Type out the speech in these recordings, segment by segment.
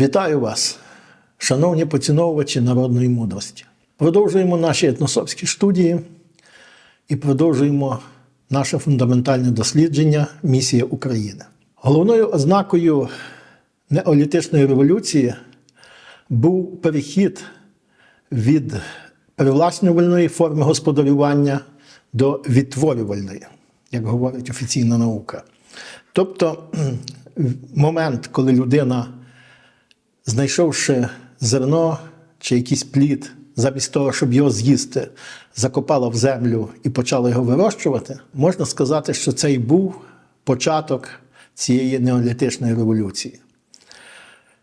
Вітаю вас, шановні поціновувачі народної мудрості. Продовжуємо наші етносовські студії і продовжуємо наше фундаментальне дослідження Місія України. Головною ознакою неолітичної революції був перехід від привласнювальної форми господарювання до відтворювальної, як говорить офіційна наука. Тобто момент, коли людина, знайшовши зерно чи якийсь плід, замість того, щоб його з'їсти, закопала в землю і почала його вирощувати, можна сказати, що це і був початок цієї неолітичної революції.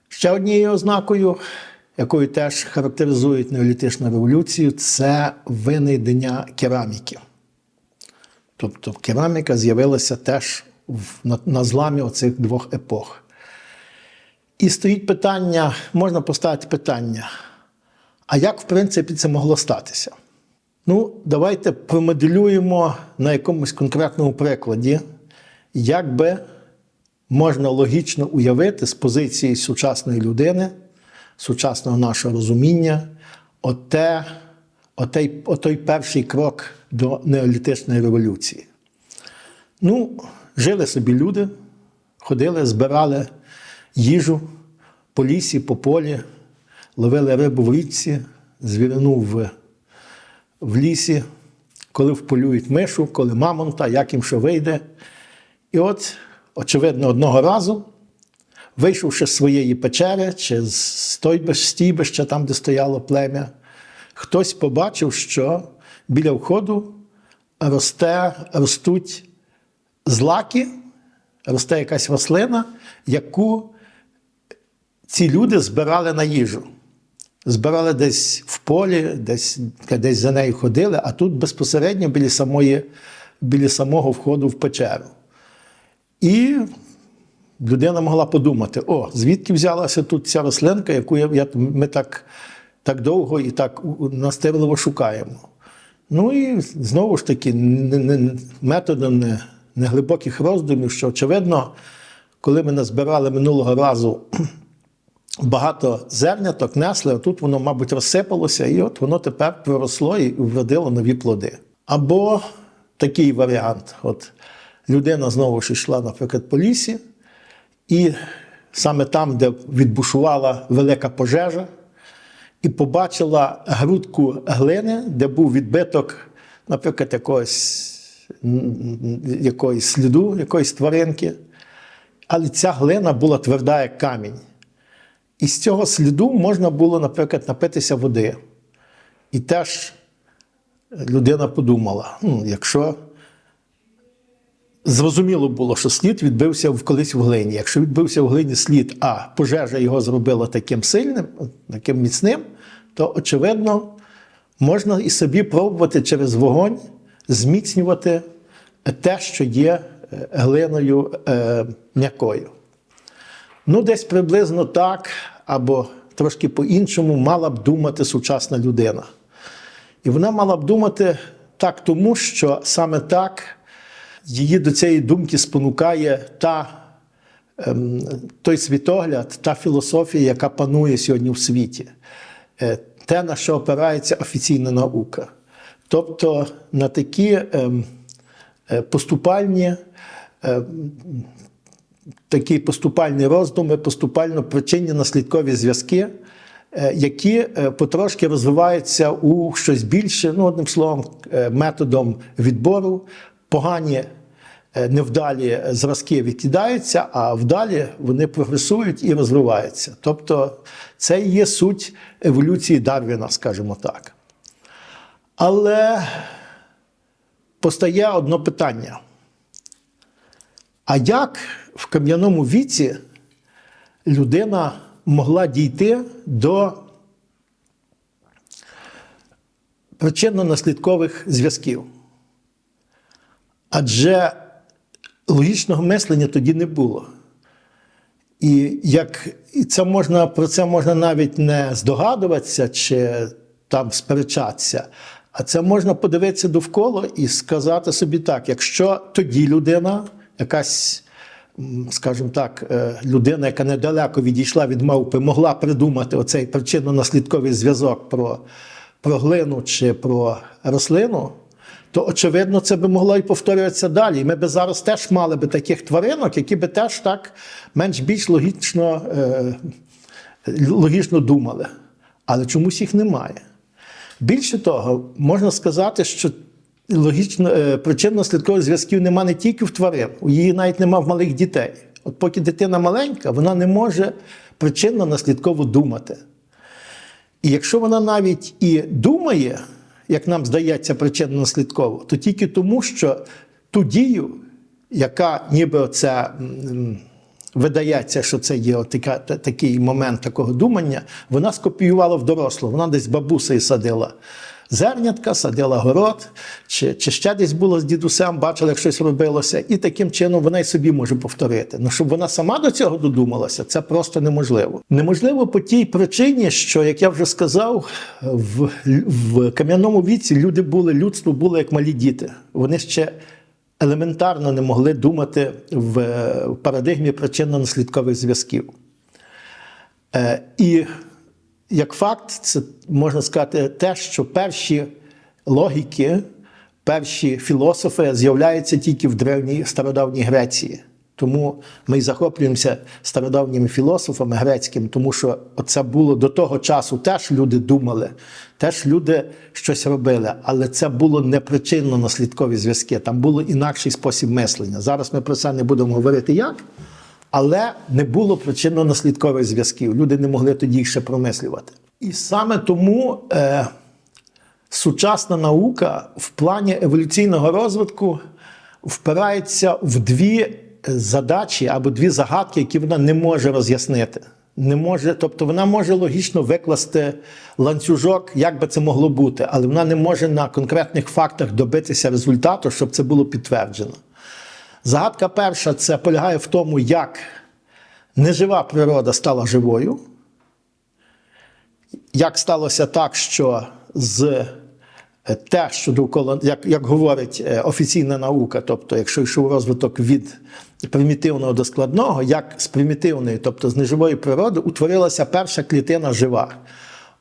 Ще однією ознакою, якою теж характеризують неолітичну революцію, це винайдення кераміки. Тобто кераміка з'явилася теж на зламі оцих двох епох. І стоїть питання, можна поставити питання, а як, в принципі, це могло статися? Ну, давайте промоделюємо на якомусь конкретному прикладі, як би можна логічно уявити з позиції сучасної людини, сучасного нашого розуміння, оте, отей, отой перший крок до неолітичної революції. Ну, жили собі люди, ходили, збирали їжу по лісі, по полі, ловили рибу в річці, звірину в, в лісі, коли вполюють мишу, коли мамонта, як їм що вийде. І от, очевидно, одного разу, вийшовши з своєї печери чи з стійбища, там, де стояло плем'я, хтось побачив, що біля входу росте, ростуть злаки, росте якась рослина, яку ці люди збирали на їжу. Збирали десь в полі, десь, десь за нею ходили, а тут безпосередньо біля, самої, біля самого входу в печеру. І людина могла подумати: о, звідки взялася тут ця рослинка, яку я, я, ми так, так довго і так настирливо шукаємо. Ну і знову ж таки, не, не, методом не, неглибоких роздумів, що очевидно, коли ми назбирали минулого разу багато зерняток, несли, тут воно, мабуть, розсипалося, і от воно тепер проросло і вродило нові плоди. Або такий варіант: от людина знову ж йшла, наприклад, по лісі, і саме там, де відбушувала велика пожежа, і побачила грудку глини, де був відбиток, наприклад, якогось, м, якогось сліду, якоїсь тваринки. Але ця глина була тверда, як камінь. І з цього сліду можна було, наприклад, напитися води. І теж людина подумала: якщо зрозуміло було, що слід відбився колись в глині. Якщо відбився в глині слід, а пожежа його зробила таким сильним, таким міцним, то очевидно можна і собі пробувати через вогонь зміцнювати те, що є е, глиною е, м'якою. Ну, десь приблизно так, або трошки по-іншому мала б думати сучасна людина. І вона мала б думати так, тому що саме так її до цієї думки спонукає та, ем, той світогляд, та філософія, яка панує сьогодні в світі, Е, те, на що опирається офіційна наука. Тобто на такі ем, е, поступальні. е, такі поступальні роздуми, поступально причинні наслідкові зв'язки, е, які е, потрошки розвиваються у щось більше, ну, одним словом, е, методом відбору. Погані невдалі зразки відкидаються, а вдалі вони прогресують і розвиваються. Тобто це є суть еволюції Дарвіна, скажімо так. Але постає одне питання. А як в кам'яному віці людина могла дійти до причинно-наслідкових зв'язків? Адже логічного мислення тоді не було. І як і це можна, про це можна навіть не здогадуватися чи там сперечатися, а це можна подивитися довкола і сказати собі так: якщо тоді людина, якась скажімо так, е, людина, яка недалеко відійшла від мавпи, могла придумати оцей причинно-наслідковий зв'язок про, про глину чи про рослину, то очевидно це би могло і повторюватися далі. Ми би зараз теж мали би таких тваринок, які би теж так менш-більш логічно, е, логічно думали. Але чомусь їх немає. Більше того, можна сказати, що логічно е, причинно-слідкових зв'язків нема не тільки в тварин, у її навіть нема в малих дітей. От поки дитина маленька, вона не може причинно-наслідково думати. І якщо вона навіть і думає, як нам здається, причинно-наслідково, то тільки тому, що ту дію, яка ніби це м, видається, що це є от така, та- такий момент такого думання, вона скопіювала в дорослу. Вона десь бабусею садила зернятка, садила город, чи, чи ще десь було з дідусем, бачила, як щось робилося, і таким чином вона й собі може повторити. Ну, щоб вона сама до цього додумалася, це просто неможливо. Неможливо по тій причині, що, як я вже сказав, в, в кам'яному віці люди були, людство було як малі діти. Вони ще елементарно не могли думати в, парадигмі причинно-наслідкових зв'язків. Е, і як факт, це можна сказати те, що перші логіки, перші філософи з'являються тільки в древній стародавній Греції. Тому ми й захоплюємося стародавніми філософами грецькими, тому що це було до того часу теж люди думали, теж люди щось робили, але це було не причинно-наслідкові зв'язки, там було інакший спосіб мислення. Зараз ми про це не будемо говорити як, але не було причинно-наслідкових зв'язків. Люди не могли тоді їх ще промислювати. І саме тому е, сучасна наука в плані еволюційного розвитку впирається в дві задачі або дві загадки, які вона не може роз'яснити. Не може, тобто вона може логічно викласти ланцюжок, як би це могло бути, але вона не може на конкретних фактах добитися результату, щоб це було підтверджено. Загадка перша це полягає в тому, як нежива природа стала живою. Як сталося так, що з е, те, що довкола, як, як говорить е, офіційна наука, тобто, якщо йшов розвиток від примітивного до складного, як з примітивної, тобто з неживої природи, утворилася перша клітина жива.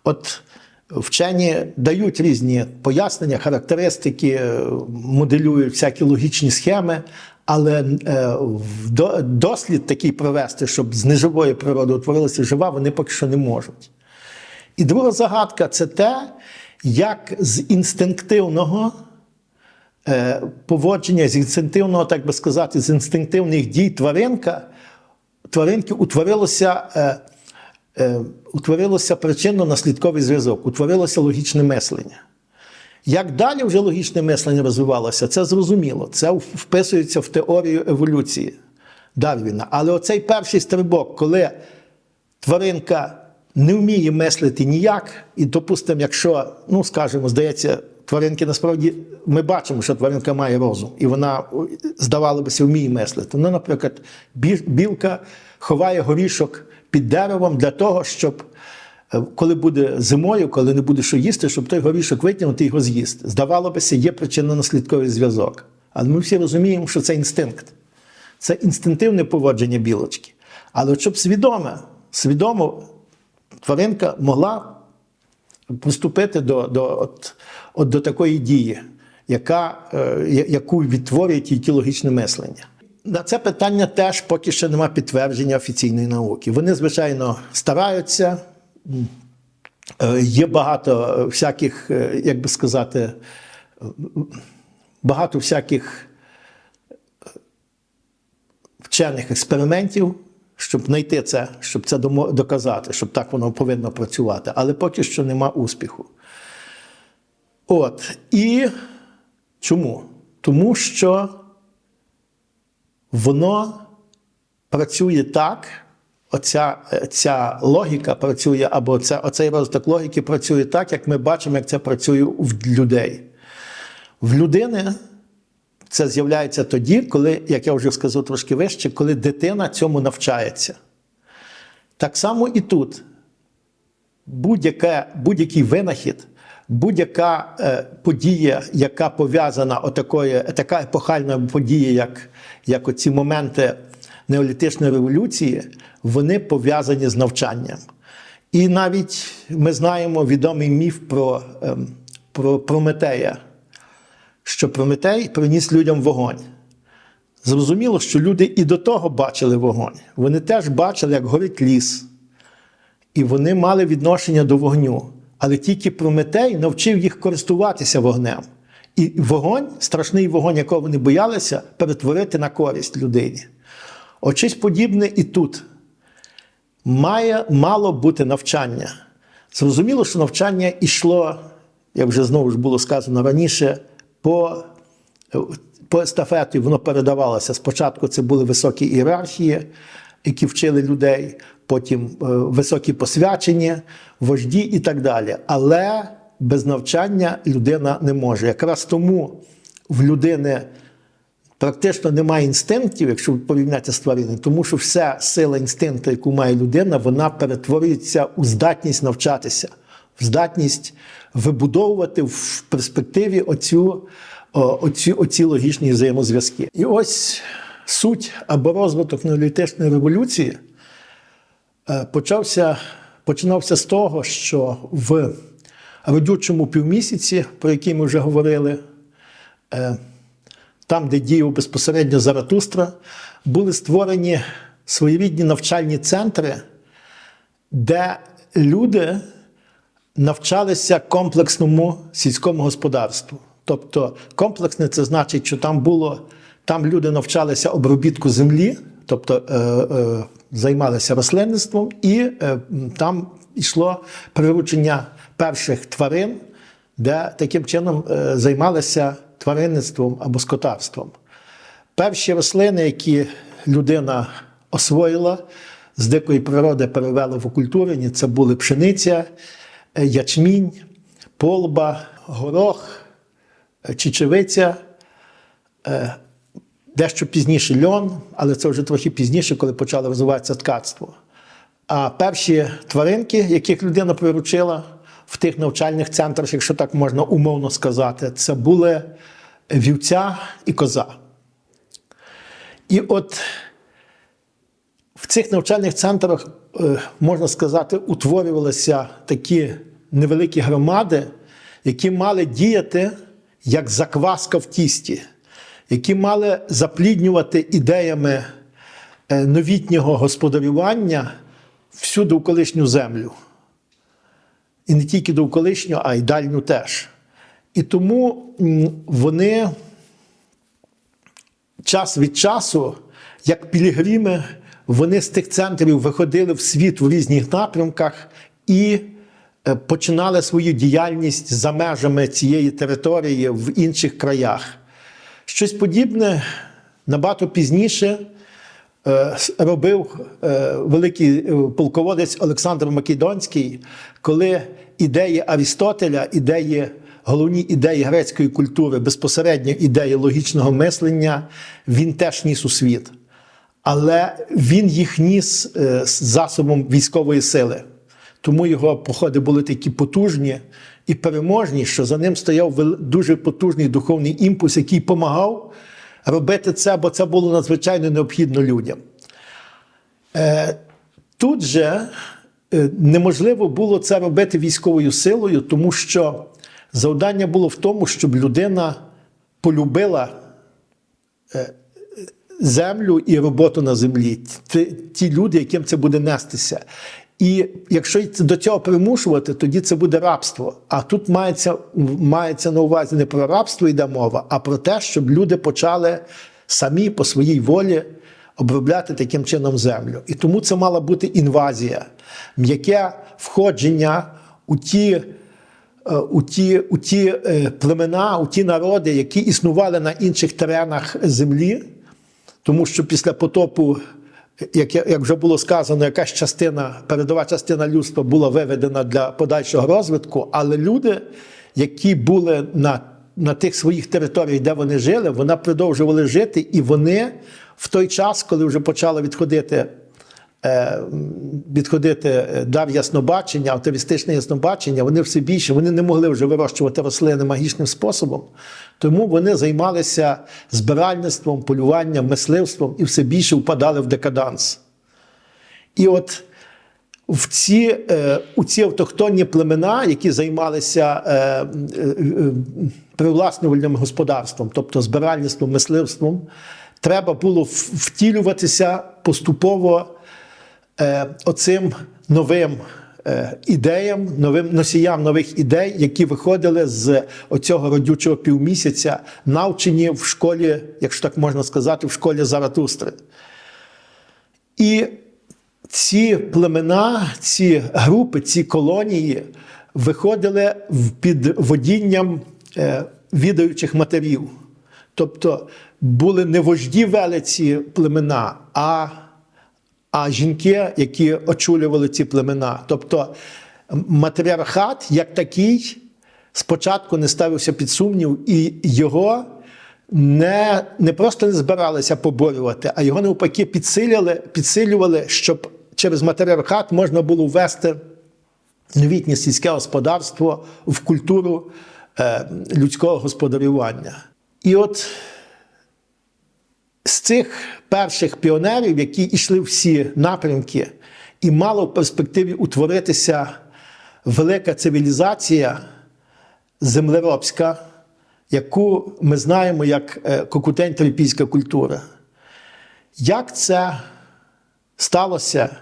От вчені дають різні пояснення, характеристики, е, моделюють всякі логічні схеми, але е, дослід такий провести, щоб з неживої природи утворилася жива, вони поки що не можуть. І друга загадка це те, як з інстинктивного е, поводження, з інстинктивного, так би сказати, з інстинктивних дій тваринка, тваринки утворилося, е, е, утворилося причинно-наслідковий зв'язок, утворилося логічне мислення. Як далі вже логічне мислення розвивалося, це зрозуміло. Це вписується в теорію еволюції Дарвіна. Але оцей перший стрибок, коли тваринка не вміє мислити ніяк, і, допустимо, якщо, ну скажімо, здається, тваринки насправді ми бачимо, що тваринка має розум, і вона, здавалося вміє мислити. Ну, наприклад, білка ховає горішок під деревом для того, щоб. Е, Коли буде зимою, коли не буде що їсти, щоб той горішок витягнути його з'їсти. Здавалося, є причинно-наслідковий зв'язок. Але ми всі розуміємо, що це інстинкт. Це інстинктивне поводження білочки. Але щоб свідоме, свідомо тваринка могла приступити до, до, от, от до такої дії, яка, е, яку відтворює тільки логічне мислення. На це питання теж поки що немає підтвердження офіційної науки. Вони, звичайно, стараються. Е, Є багато всяких, е, як би сказати, е, багато всяких вчених експериментів, щоб знайти це, щоб це доказати, щоб так воно повинно працювати. Але поки що нема успіху. От. І чому? Тому що воно працює так, оця е, ця логіка працює, або ця, оцей розвиток логіки працює так, як ми бачимо, як це працює в людей. В людини це з'являється тоді, коли, як я вже сказав трошки вище, коли дитина цьому навчається. Так само і тут. Будь-який винахід, будь-яка е, подія, яка пов'язана отакою, така епохальна подія, як, як оці моменти неолітичної революції, вони пов'язані з навчанням. І навіть ми знаємо відомий міф про, ем, про Прометея, що Прометей приніс людям вогонь. Зрозуміло, що люди і до того бачили вогонь. Вони теж бачили, як горить ліс. І вони мали відношення до вогню. Але тільки Прометей навчив їх користуватися вогнем. І вогонь, страшний вогонь, якого вони боялися, перетворити на користь людині. От щось подібне і тут. Має мало бути навчання. Зрозуміло, що навчання йшло, як вже знову ж було сказано раніше, по, по естафеті воно передавалося. Спочатку це були високі ієрархії, які вчили людей, потім е, високі посвячення, вожді і так далі. Але без навчання людина не може. Якраз тому в людини практично немає інстинктів, якщо порівняти з твариною, тому що вся сила інстинкту, яку має людина, вона перетворюється у здатність навчатися, в здатність вибудовувати в перспективі оцю, оці, оці логічні взаємозв'язки. І ось суть або розвиток неолітичної революції е, почався, починався з того, що в родючому півмісяці, про який ми вже говорили, е, там, де діяв безпосередньо Заратустра, були створені своєрідні навчальні центри, де люди навчалися комплексному сільському господарству. Тобто комплексне це значить, що там було, там люди навчалися обробітку землі, тобто е, е, займалися рослинництвом, і е, там йшло приручення перших тварин, де таким чином е, займалися тваринництвом або скотарством. Перші рослини, які людина освоїла з дикої природи, перевела в окультурені, це були пшениця, ячмінь, полба, горох, чечевиця, е, дещо пізніше льон, але це вже трохи пізніше, коли почало розвиватися ткацтво. А перші тваринки, яких людина приручила в тих навчальних центрах, якщо так можна умовно сказати, це були вівця і коза. І от в цих навчальних центрах, е, можна сказати, утворювалися такі невеликі громади, які мали діяти як закваска в тісті, які мали запліднювати ідеями е, новітнього господарювання всю довколишню землю. І не тільки довколишню, а й дальню теж. І тому вони час від часу, як пілігрими, вони з тих центрів виходили в світ в різних напрямках і е, починали свою діяльність за межами цієї території в інших краях. Щось подібне набагато пізніше е, робив е, великий полководець Олександр Македонський, коли ідеї Арістотеля, ідеї, головні ідеї грецької культури, безпосередньо ідеї логічного мислення, він теж ніс у світ. Але він їх ніс е, засобом військової сили. Тому його походи були такі потужні і переможні, що за ним стояв дуже потужний духовний імпульс, який допомагав робити це, бо це було надзвичайно необхідно людям. Е, Тут же е, неможливо було це робити військовою силою, тому що завдання було в тому, щоб людина полюбила е, землю і роботу на землі. Ті, ті люди, яким це буде нестися. І якщо до цього примушувати, тоді це буде рабство. А тут мається, мається на увазі не про рабство йде мова, а про те, щоб люди почали самі по своїй волі обробляти таким чином землю. І тому це мала бути інвазія, м'яке входження у ті. Е, У ті, у ті е, племена, у ті народи, які існували на інших теренах землі, тому що після потопу, як, як вже було сказано, якась частина, передова частина людства була виведена для подальшого розвитку, але люди, які були на, на тих своїх територіях, де вони жили, вони продовжували жити, і вони в той час, коли вже почала відходити відходити е, дар яснобачення, атовістичне яснобачення, вони все більше вони не могли вже вирощувати рослини магічним способом. Тому вони займалися збиральництвом, полюванням, мисливством і все більше впадали в декаданс. І от в ці, е, у ці автохтонні племена, які займалися е, е, е, привласнювальним господарством, тобто збиральництвом, мисливством, треба було втілюватися поступово е, оцим новим е, ідеям, новим носіям нових ідей, які виходили з оцього родючого півмісяця, навчені в школі, якщо так можна сказати, в школі Заратустри. І ці племена, ці групи, ці колонії виходили під водінням е, відаючих матерів. Тобто були не вожді вели ці племена, а, а жінки, які очолювали ці племена. Тобто матріархат як такий спочатку не ставився під сумнів, і його не, не просто не збиралися поборювати, а його навпаки підсилювали, підсилювали, щоб через матріархат можна було ввести новітнє сільське господарство в культуру е, людського господарювання. І от з цих перших піонерів, які йшли всі напрямки, і мало в перспективі утворитися велика цивілізація землеробська, яку ми знаємо як е, кокутень-трипільська культура. Як це сталося?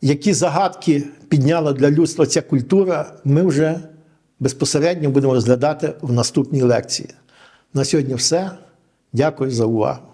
Які загадки підняла для людства ця культура, ми вже безпосередньо будемо розглядати в наступній лекції. На сьогодні все. Дякую за увагу.